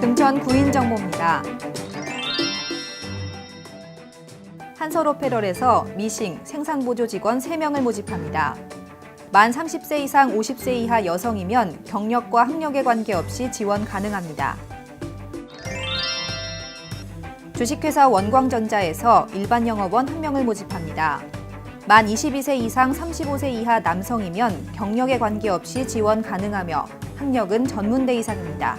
금천 구인 정보입니다. 한서로페럴에서 미싱 생산보조 직원 3명을 모집합니다. 만 30세 이상 50세 이하 여성이면 경력과 학력에 관계없이 지원 가능합니다. 주식회사 원광전자에서 일반 영업원 1명을 모집합니다. 만 22세 이상 35세 이하 남성이면 경력에 관계없이 지원 가능하며 학력은 전문대 이상입니다.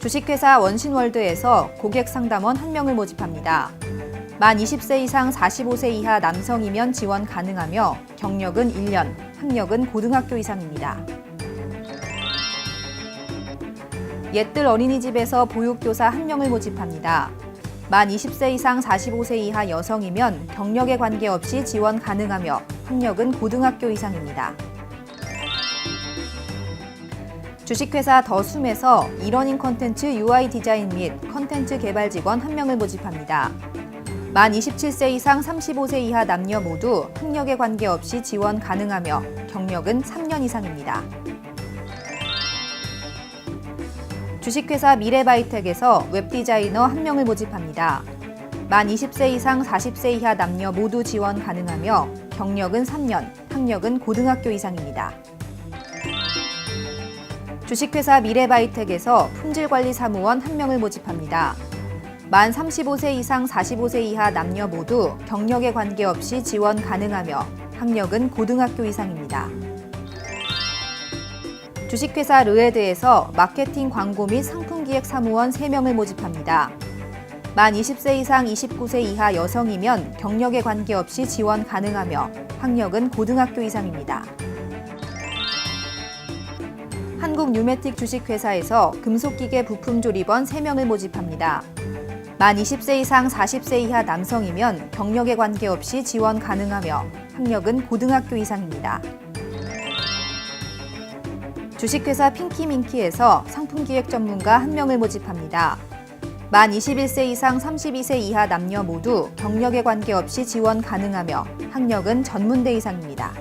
주식회사 원신월드에서 고객 상담원 1명을 모집합니다. 만 20세 이상 45세 이하 남성이면 지원 가능하며 경력은 1년, 학력은 고등학교 이상입니다. 옛들 어린이집에서 보육교사 1명을 모집합니다. 만 20세 이상 45세 이하 여성이면 경력에 관계없이 지원 가능하며 학력은 고등학교 이상입니다. 주식회사 더숨에서 이러닝 컨텐츠 UI 디자인 및 컨텐츠 개발 직원 1명을 모집합니다. 만 27세 이상 35세 이하 남녀 모두 학력에 관계없이 지원 가능하며 경력은 3년 이상입니다. 주식회사 미래바이텍에서 웹디자이너 1명을 모집합니다. 만 20세 이상 40세 이하 남녀 모두 지원 가능하며 경력은 3년, 학력은 고등학교 이상입니다. 주식회사 미래바이텍에서 품질관리사무원 1명을 모집합니다. 만 35세 이상 45세 이하 남녀 모두 경력에 관계없이 지원 가능하며 학력은 고등학교 이상입니다. 주식회사 르에드에서 마케팅 광고 및 상품기획 사무원 3명을 모집합니다. 만 20세 이상 29세 이하 여성이면 경력에 관계없이 지원 가능하며 학력은 고등학교 이상입니다. 한국 뉴메틱 주식회사에서 금속기계 부품 조립원 3명을 모집합니다. 만 20세 이상 40세 이하 남성이면 경력에 관계없이 지원 가능하며 학력은 고등학교 이상입니다. 주식회사 핑키민키에서 상품기획 전문가 1명을 모집합니다. 만 21세 이상 32세 이하 남녀 모두 경력에 관계없이 지원 가능하며 학력은 전문대 이상입니다.